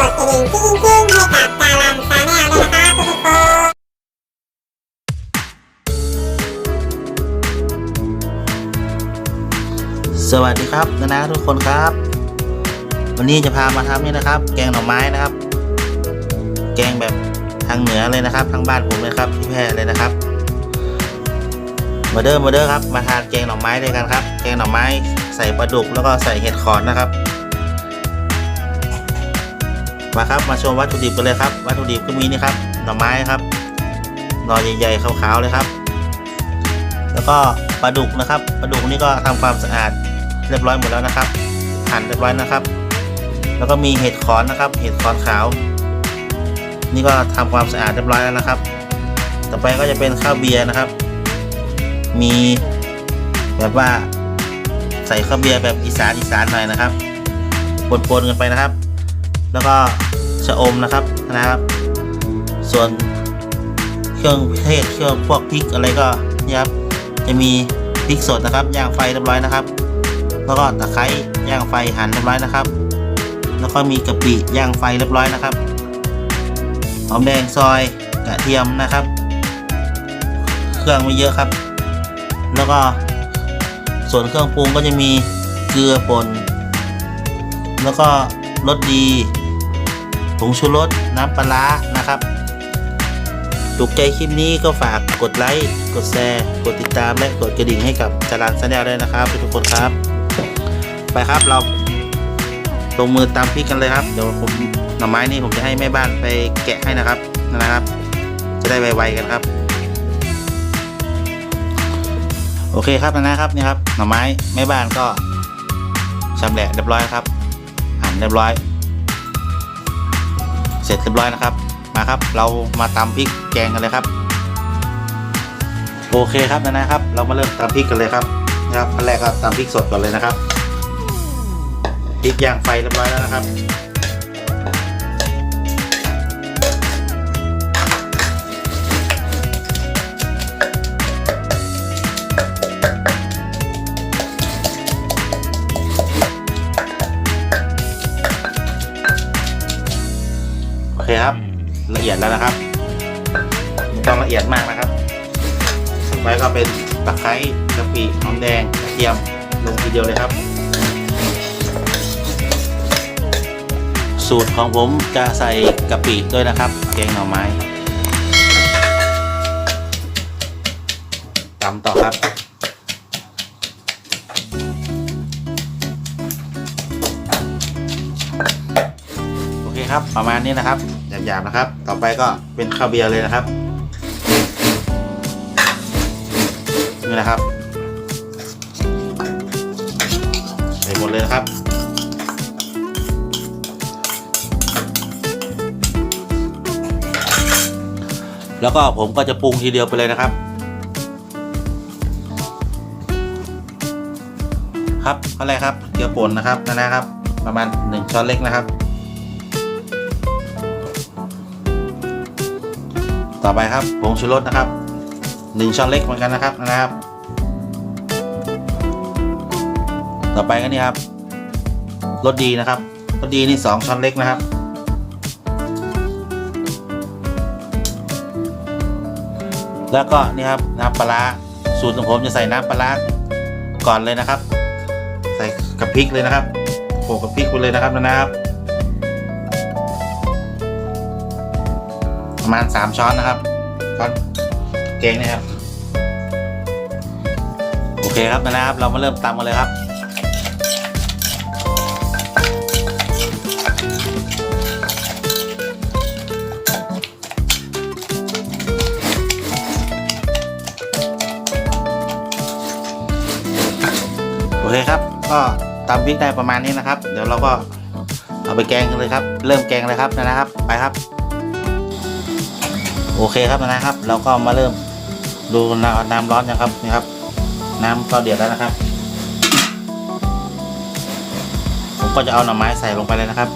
กดกระดิ่งกิ้งกิ้งๆให้กับดารันชาแนลด้วยนะคะทุกคนสวัสดีครับนะนะทุกคนครับ วันนี้จะพามาทำนี่นะครับ แกงหน่อไม้นะครับ แกงแบบทางเหนือเลยนะครับ ทางบ้านผมเลยครับที่แพร่เลยนะครับ มาเด้อมาเด้อครับ มาทานแกงหน่อไม้ด้วยกันครับ แกงหน่อไม้ใส่ปลาดุกแล้วก็ใส่เห็ดขอนนะครับ มาครับมาชมวัตถุดิบกันเลยครับวัตถุดิบก็มีนี่ครับหน่อไม้ครับหน่อใหญ่ๆขาวๆเลยครับ แล้วก็ปลาดุกนะครับปลาดุกนี่ก็ทำความสะอาดเรียบร้อยหมดแล้วนะครับหั่นเรียบร้อยนะครับ แล้วก็มีเห็ดขอนนะครับ เห็ดขอนขาว นี่ก็ทำความสะอาดเรียบร้อยแล้วนะครับ ต่อไปก็จะเป็นข้าวเบียร์นะครับ มีแบบว่าใส่ข้าวเบียร์แบบอีสานอีสานหน่อยนะครับปนๆกันไปนะครับ แล้วก็ชะอมนะครับนะครับ ส่วนเครื่องเทศเครื่องพวกพริกอะไรก็นี่ครับจะมีพริกสดนะครับย่างไฟเรียบร้อยนะครับ แล้วก็ตะไคร้ย่างไฟหั่นเรียบร้อยนะครับ แล้วก็มีกะปิย่างไฟเรียบร้อยนะครับหอมแดงซอยกระเทียมนะครับ เครื่องไม่เยอะครับ แล้วก็ส่วนเครื่องปรุงก็จะมีเกลือป่นแล้วก็รสดี ผงชูรสน้ำปลานะครับถูกใจคลิปนี้ก็ฝากกดไลค์ กดแชร์ กดติดตามและกดกระดิ่งให้กับจารานแนลด้วยนะครับทุกคนครับ ไปครับเราลงมือตำพริกกันเลยครับ เดี๋ยวผมหน่อไม้นี่ผมจะให้แม่บ้านไปแกะให้นะครับนะครับ จะได้ไวๆกันครับ โอเคครับนะครับนี่ครับหน่อไม้แม่บ้านก็ชำแหละเรียบร้อยครับหั่นเรียบร้อย ร็จเรียบร้อยนะครับ มาครับ เรามาตำพริกแกงกันเลยครับ โอเคครับนะนะครับ เรามาเริ่มตำพริกกันเลยครับนะครับขั้นแรกก็ตำพริกสดก่อนเลยนะครับพริกย่างไฟเรียบร้อยแล้วนะครับ เคครับ ละเอียดแล้วนะครับไม่ต้องละเอียดมากนะครับต่อไปก็เป็นตะไคร้กะปิหอมแดงกระเทียมลงทีเดียวเลยครับ สูตรของผมจะใส่กะปิด้วยนะครับแกงหน่อไม้ตำต่อครับโอเคครับประมาณนี้นะครับ หยาบๆนะครับ ต่อไปก็เป็นข้าวเบียร์เลยนะครับนี่นะครับใส่หมดเลยนะครับแล้วก็ผมก็จะปรุงทีเดียวไปเลยนะครับ ครับอะไรครับเกลือป่นนะครับนะนะครับ ประมาณ 1 ช้อนเล็กนะครับ ต่อไปครับผงชูรสนะครับหนึ่งช้อนเล็กเหมือนกันนะครับนะครับ ต่อไปก็นี่ครับรสดีนะครับรสดีนี่สองช้อนเล็กนะครับ แล้วก็นี่ครับน้ำปลารสูตรของผมจะใส่น้ำปลารก่อนเลยนะครับ ใส่กับพริกเลยนะครับโขกกับพริกไปเลยนะครับนะครับ ประมาณ 3 ช้อนนะครับช้อนแกงนะครับ โอเคครับนะครับ เรามาเริ่มตำกันเลยครับโอเคครับ ก็ตำพริกได้ประมาณนี้นะครับ เดี๋ยวเราก็เอาไปแกงกันเลยครับ เริ่มแกงเลยครับนะครับ ไปครับ โอเคครับนะครับ เราก็มาเริ่มดูน้ำร้อนนะครับนี่ครับ น้ำก็เดือดแล้วนะครับ ผมก็จะเอาหน่อไม้ใส่ลงไปเลยนะครับ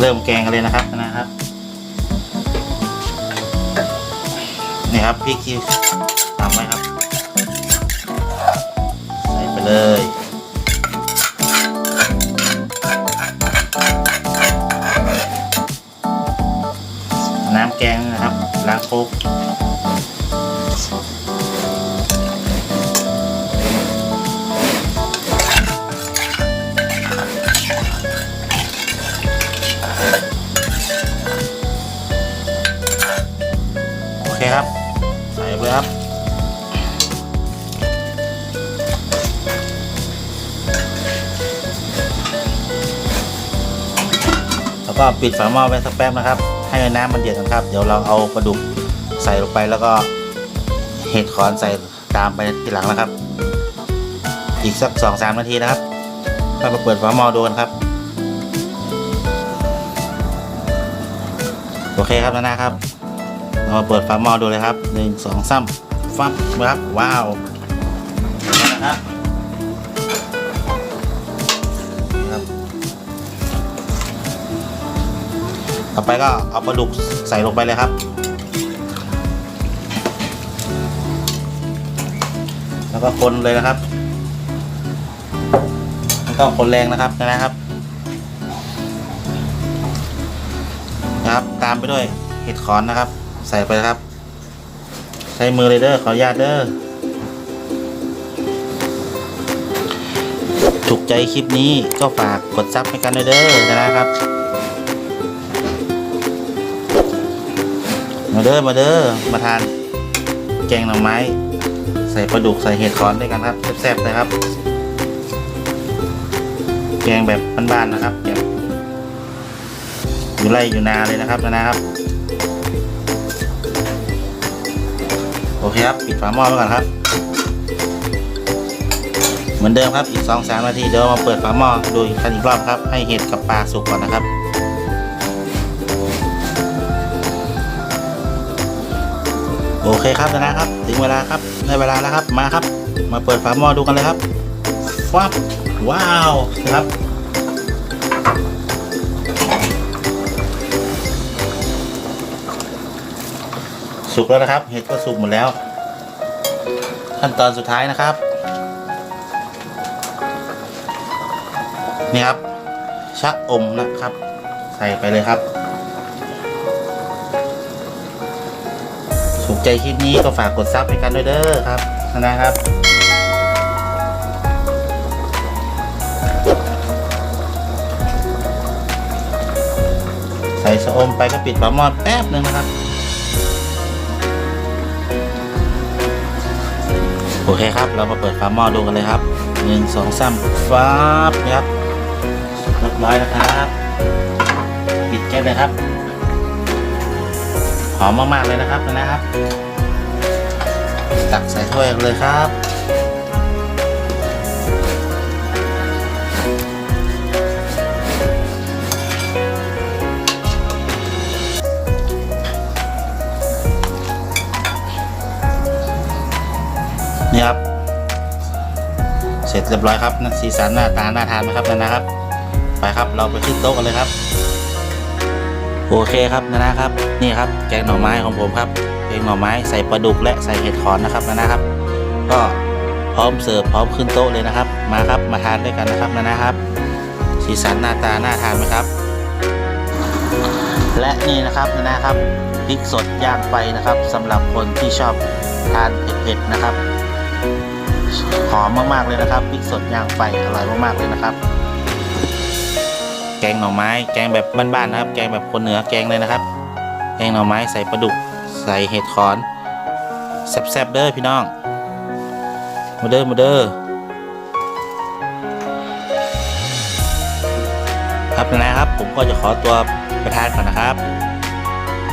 เริ่มแกงกันเลยนะครับนะครับ นี่ครับพริกที่ตำ ไว้ครับใส่ไปเลยน้ำแกงนะครับล้างครกโอเคครับ ก็ปิดฝาหม้อไว้สักแป๊บนะครับ ให้น้ำมันเดือดกันครับ เดี๋ยวเราเอาปลาดุกใส่ลงไปแล้วก็เห็ดขอนใส่ตามไปทีหลังนะครับ อีกสักสองสามนาทีนะครับค่อยมาเปิดฝาหม้อดูกันครับ โอเคครับนานะครับ เรามาเปิดฝาหม้อดูเลยครับหนึ่งสองสามฟับนะครับ ว้าว ต่อไปก็เอาปลาดุกใส่ลงไปเลยครับ แล้วก็คนเลยนะครับแล้วก็คนแรงนะครับนะครับ นะครับ ตามไปด้วยเห็ดขอนนะครับ ใส่ไปครับ ใช้มือเลยเด้อขออนุญาตเด้อถูกใจคลิปนี้ก็ฝากกดซับให้กันด้วยเด้อนะครับ มาเด้อมาเด้อมาทาน แกงหน่อไม้ ใส่ปลาดุกใส่เห็ดขอนด้วยกันครับแซ่บๆนะครับ แกงแบบบ้านๆนะครับแบบอยู่ไร่อยู่นาเลยนะครับนะครับ โอเคครับ ปิดฝาหม้อไว้ก่อนครับ เหมือนเดิมครับอีก2อสามนาทีเดี๋ยวมาเปิดฝาหม้อดูอีกกันอีกรอบครับ ให้เห็ดกับปลาสุกก่อนนะครับ โอเคครับนะครับ ถึงเวลาครับได้เวลาแล้วครับมาครับ มาเปิดฝาหม้อดูกันเลยครับว้าวว้าวนะครับสุกแล้วนะครับ เห็ดก็สุกหมดแล้ว ขั้นตอนสุดท้ายนะครับ นี่ครับชะอมนะครับ ใส่ไปเลยครับ ใจคลิปนี้ก็ฝากกดซับให้กันด้วยเด้อครับนะครับใส่ชะอมไปก็ปิดฝาหม้อแป๊บหนึ่งนะครับ โอเคครับเรามาเปิดฝาหม้อดูกันเลยครับหนึ่งสองสามฟ้าบนะครับเรียบร้อยนะครับ ปิดแก๊สเลยครับ หอมมากๆเลยนะครับนะครับ ตักใส่ถ้วยเลยครับนี่ครับ เสร็จเรียบร้อยครับนั่นสีสันหน้าตาน่าทานไหมครับนะนะครับ ไปครับเราไปขึ้นโต๊ะกันเลยครับ โอเคครับนะนะครับ นี่ครับแกงหน่อไม้ของผมครับแกงหน่อไม้ใส่ปลาดุกและใส่เห็ดขอนนะครับนะนะครับ ก็พร้อมเสิร์ฟพร้อมขึ้นโต๊ะเลยนะครับ มาครับมาทานด้วยกันนะครับนะนะครับ สีสันหน้าตาน่าทานไหมครับ และนี่นะครับนะนะครับพริกสดย่างไฟนะครับสำหรับคนที่ชอบทานเผ็ดๆนะครับหอมมากๆเลยนะครับพริกสดย่างไฟอร่อยมากๆเลยนะครับ แกงหน่อไม้ แกงแบบบ้านๆนะครับ แกงแบบคนเหนือแกงเลยนะครับ แกงหน่อไม้ใส่ปลาดุก ใส่เห็ดขอนแซ่บๆเด้อพี่น้องมาเด้อมาเด้อครับนะครับ ผมก็จะขอตัวไปทานก่อนนะครับ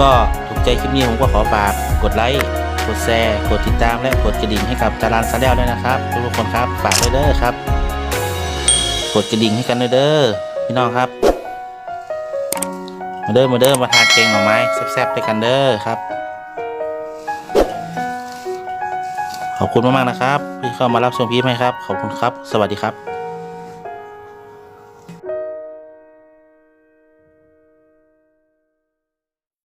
ก็ถูกใจคลิปนี้ผมก็ขอฝากกดไลค์กดแชร์กดติดตามและกดกระดิ่งให้กับจารานซาแลด้วยนะครับทุกคนครับฝากด้วยเด้อครับ กดกระดิ่งให้กันด้วยเด้อ พี่น้องครับ มาเด้อมาเด้อมาทานเกงหน่อไม้แซ่บๆด้วยกันเด้อครับ ขอบคุณมากๆนะครับที่เข้ามารับชมพีพให้ครับ ขอบคุณครับ สวัสดีครับ